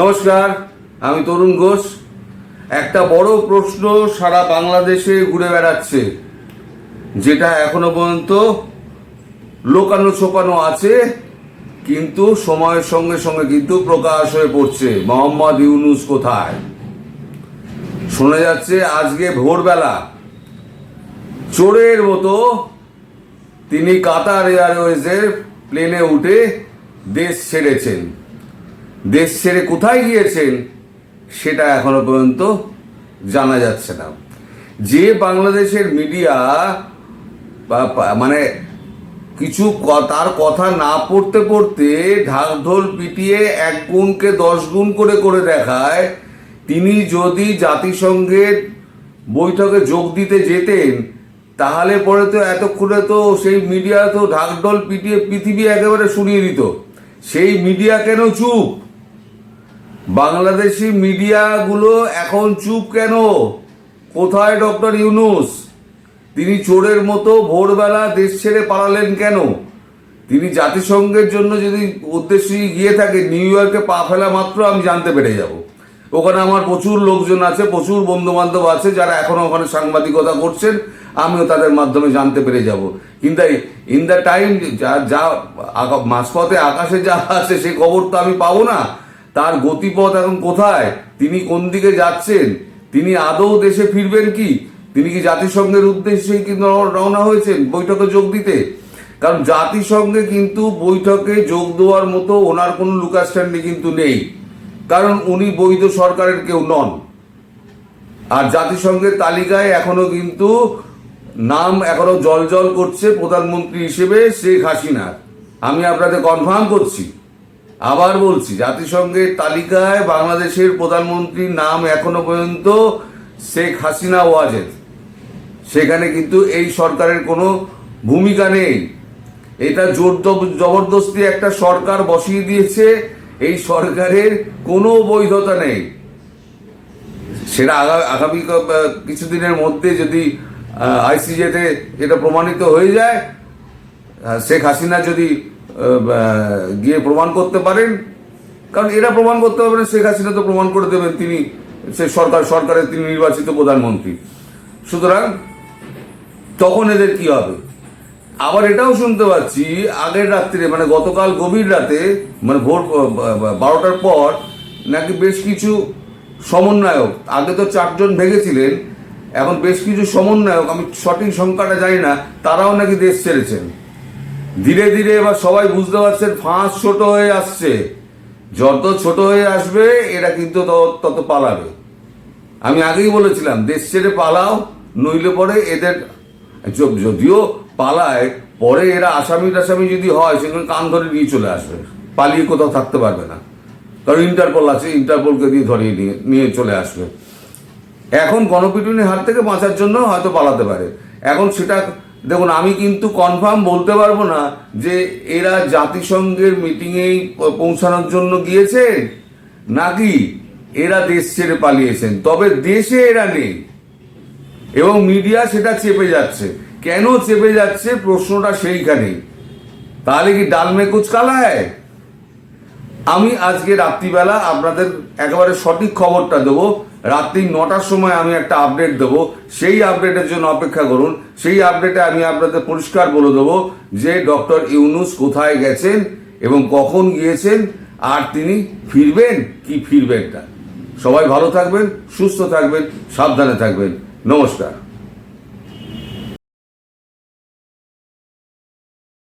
নমস্কার, আমি তরুণ ঘোষ। একটা বড় প্রশ্ন সারা বাংলাদেশে ঘুরে বেড়াচ্ছে, যেটা এখনও পর্যন্ত লোকানো ছোপানো আছে, কিন্তু সময়ের সঙ্গে সঙ্গে কিন্তু প্রকাশ হয়ে পড়ছে। মোহাম্মদ ইউনুস কোথায়? শোনা যাচ্ছে আজকে ভোরবেলা চোরের মতো তিনি কাতার এয়ারওয়েজের প্লেনে উঠে দেশ ছেড়েছেন। দেশ ছেড়ে কোথায় গিয়েছেন, সেটা এখনও পর্যন্ত জানা যাচ্ছে না। যে বাংলাদেশের মিডিয়া মানে কিছু তার কথা না পড়তে পড়তে ঢাক ঢোল পিটিয়ে এক গুণকে দশ গুণ করে করে দেখায়, তিনি যদি জাতিসংঘের বৈঠকে যোগ দিতে যেতেন, তাহলে পরে তো এতক্ষণে তো সেই মিডিয়া তো ঢাকঢোল পিটিয়ে পৃথিবী একেবারে শুনিয়ে দিত। সেই মিডিয়া কেন চুপ? বাংলাদেশি মিডিয়াগুলো এখন চুপ কেন? কোথায় ডক্টর ইউনুস? তিনি চোরের মতো ভোরবেলা দেশ ছেড়ে পালালেন কেন? তিনি জাতিসংঘের জন্য যদি উদ্দেশ্যে গিয়ে থাকে, নিউ ইয়র্কে পা ফেলা মাত্র আমি জানতে পেরে যাব। ওখানে আমার প্রচুর লোকজন আছে, প্রচুর বন্ধু বান্ধব আছে, যারা এখনও ওখানে সাংবাদিকতা করছেন। আমিও তাদের মাধ্যমে জানতে পেরে যাব। কিন্তু ইন দ্য টাইম যা যা মাঝপথে আকাশে যা আছে সেই খবর তো আমি পাবো না। তার গতিপথ এখন কোথায়? তিনি কোন দিকে যাচ্ছেন? তিনি আদৌ দেশে ফিরবেন কি? তিনি কি জাতিসংঘের উদ্দেশ্যে কি রওনা হয়েছেন বৈঠকে যোগ দিতে? কারণ জাতিসংঘে কিন্তু বৈঠকে যোগ দেওয়ার মতো ওনার কোনো লুকাস্ট্যান্ডি কিন্তু নেই। কারণ উনি বৈধ সরকারের কেউ নন। আর জাতিসংঘের তালিকায় এখনও কিন্তু নাম এখনও জল জল করছে প্রধানমন্ত্রী হিসেবে শেখ হাসিনার। আমি আপনাদের কনফার্ম করছি। আবার বলছি, জাতিসংঘের তালিকায় বাংলাদেশের প্রধানমন্ত্রীর নাম এখনও পর্যন্ত শেখ হাসিনা ওয়াজেদ। সেখানে কিন্তু এই সরকারের কোনো ভূমিকা নেই। এটা জোর জবরদস্তি একটা সরকার বসিয়ে দিয়েছে, এই সরকারের কোনো বৈধতা নেই। সেটা আগা- আগামী কিছুদিনের মধ্যে যদি আইসিজেতে এটা প্রমাণিত হয়ে যায় শেখ হাসিনা যদি গিয়ে প্রমাণ করতে পারেন। কারণ এরা প্রমাণ করতে পারবেন শেখ হাসিনা তো প্রমাণ করে দেবেন তিনি, সে সরকার, সরকারের তিনি নির্বাচিত প্রধানমন্ত্রী। সুতরাং তখন এদের কি হবে? আবার এটাও শুনতে পাচ্ছি, আগের রাত্রে মানে গতকাল গভীর রাতে মানে ভোর বারোটার পর নাকি বেশ কিছু সমন্বয়ক, আগে তো চারজন ভেঙেছিলেন এখন বেশ কিছু সমন্বয়ক, আমি সঠিক সংখ্যাটা জানি না, তারাও নাকি দেশ ছেড়েছেন। ধীরে ধীরে এবার সবাই বুঝতে পারছেন ফাঁস ছোট হয়ে আসছে। যত ছোট হয়ে আসবে, এরা কিন্তু তত- পালাবে। আমি আগেই বলেছিলাম, দেশ ছেড়ে পালাও, নইলে পরে এদের যদিও পালায়, পরে এরা আসামি টাসামি যদি হয় সেখানে কান ধরে নিয়ে চলে আসবে। পালিয়ে কোথাও থাকতে পারবে না। কারণ ইন্টারপোল আছে, ইন্টারপোলকে দিয়ে ধরিয়ে নিয়ে নিয়ে চলে আসবে। এখন গণপিটুনির হাত থেকে বাঁচার জন্য হয়তো পালাতে পারে। এখন সেটা দেখুন, আমি কিন্তু কনফার্ম বলতে পারব না যে এরা জাতিসংঘের মিটিংয়েই পৌঁছানোর জন্য গিয়েছে, নাকি এরা দেশ ছেড়ে পালিয়েছেন। তবে দেশে এরা নেই। এবং মিডিয়া সেটা চেপে যাচ্ছে। কেন চেপে যাচ্ছে? প্রশ্নটা সেইখানেই। তাহলে কি ডালমে কুচ কালায়? আমি আজকে রাত্রিবেলা আপনাদের একেবারে সঠিক খবরটা দেবো। রাত্রি নটার সময় আমি একটা আপডেট দেবো। সেই আপডেটের জন্য অপেক্ষা করুন। সেই আপডেটে আমি আপনাদের পরিষ্কার বলে দেবো যে ডক্টর ইউনুস কোথায় গেছেন এবং কখন গিয়েছেন আর তিনি ফিরবেন কি ফিরবেন না। সবাই ভালো থাকবেন, সুস্থ থাকবেন, সাবধানে থাকবেন। নমস্কার।